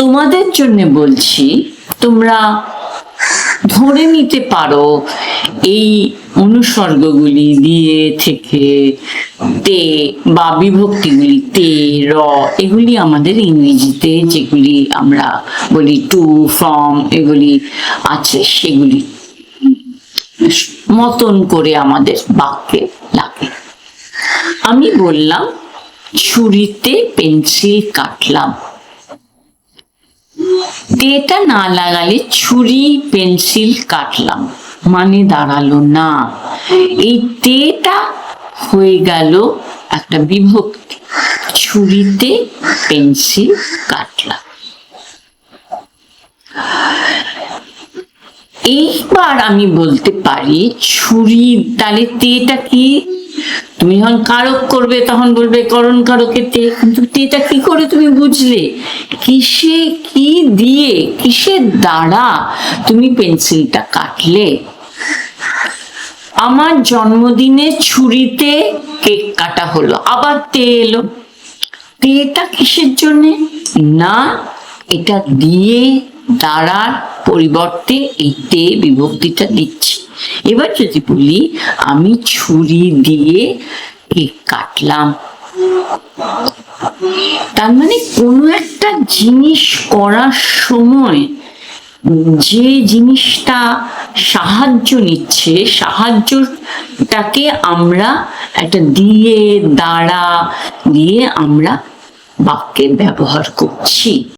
তোমাদের জন্য বলছি, তোমরা ধরে নিতে পারো এই অনুসর্গগুলি দিয়ে থেকে তে বা বিভক্তিগুলি তে, র, এগুলি আমাদের ইংরেজিতে যেগুলি আমরা বলি টু ফ্রম এগুলি আছে, সেগুলি মতন করে আমাদের বাক্যে লাগে। আমি বললাম, ছুরিতে পেন্সিল কাটলাম। তেটা না লাগালে ছুরি, পেন্সিল কাটলাম। মানে দাঁড়াল না। এই তেটা হয়ে গেল একটা বিভক্তি। ছুরিতে পেন্সিল কাটলাম। এইবার আমি বলতে পারি, ছুরি, তাহলে তেটা কি? তুমি যখন কারক করবে, তখন বলবে করণ কারকে তে কিন্তু তেটা কি করে তুমি বুঝলে? কিসে কি দিয়ে কিসের দ্বারা তুমি পেন্সিলটা কাটলে? আমার জন্মদিনে ছুরিতে কেক কাটা হলো, আবার তে এলো। তেটা কিসের জন্যে? না, এটা দিয়ে দ্বারার পরিবর্তে এই তে বিভক্তিটা দিচ্ছি। এবার যদি বলি, আমি ছুরি দিয়ে কেক কাটলাম। তার মানে কোনো একটা জিনিস করার সময় যে জিনিসটা সাহায্য নিচ্ছে, সাহায্যটাকে আমরা একটা দিয়ে, দ্বারা দিয়ে আমরা বাক্যে ব্যবহার করছি।